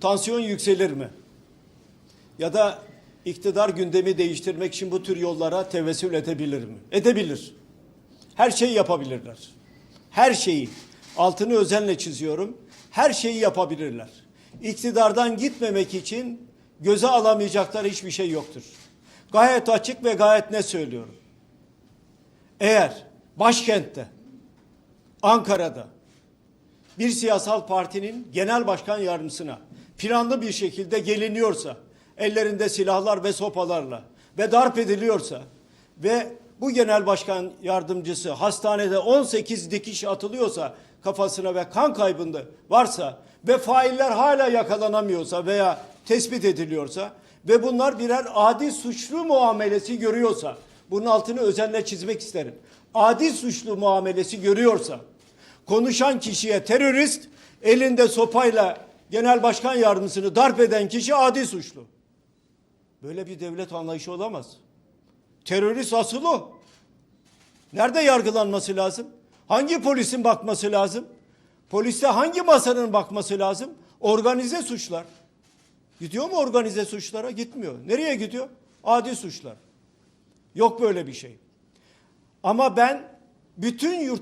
tansiyon yükselir mi? Ya da iktidar gündemi değiştirmek için bu tür yollara tevessül edebilir mi? Edebilir. Her şeyi yapabilirler. Her şeyi. Altını özenle çiziyorum. Her şeyi yapabilirler. İktidardan gitmemek için göze alamayacakları hiçbir şey yoktur. Gayet açık ve gayet ne söylüyorum. Eğer başkentte, Ankara'da bir siyasal partinin genel başkan yardımcısına planlı bir şekilde geliniyorsa, ellerinde silahlar ve sopalarla ve darp ediliyorsa ve bu genel başkan yardımcısı hastanede 18 dikiş atılıyorsa kafasına ve kan kaybında varsa ve failler hala yakalanamıyorsa veya tespit ediliyorsa ve bunlar birer adi suçlu muamelesi görüyorsa bunun altını özenle çizmek isterim. Adi suçlu muamelesi görüyorsa konuşan kişiye terörist, elinde sopayla genel başkan yardımcısını darp eden kişi adi suçlu. Böyle bir devlet anlayışı olamaz. Terörist asıl o. Nerede yargılanması lazım? Hangi polisin bakması lazım? Poliste hangi masanın bakması lazım? Organize suçlar. Gidiyor mu organize suçlara? Gitmiyor. Nereye gidiyor? Adi suçlar. Yok böyle bir şey. Ama ben bütün yurt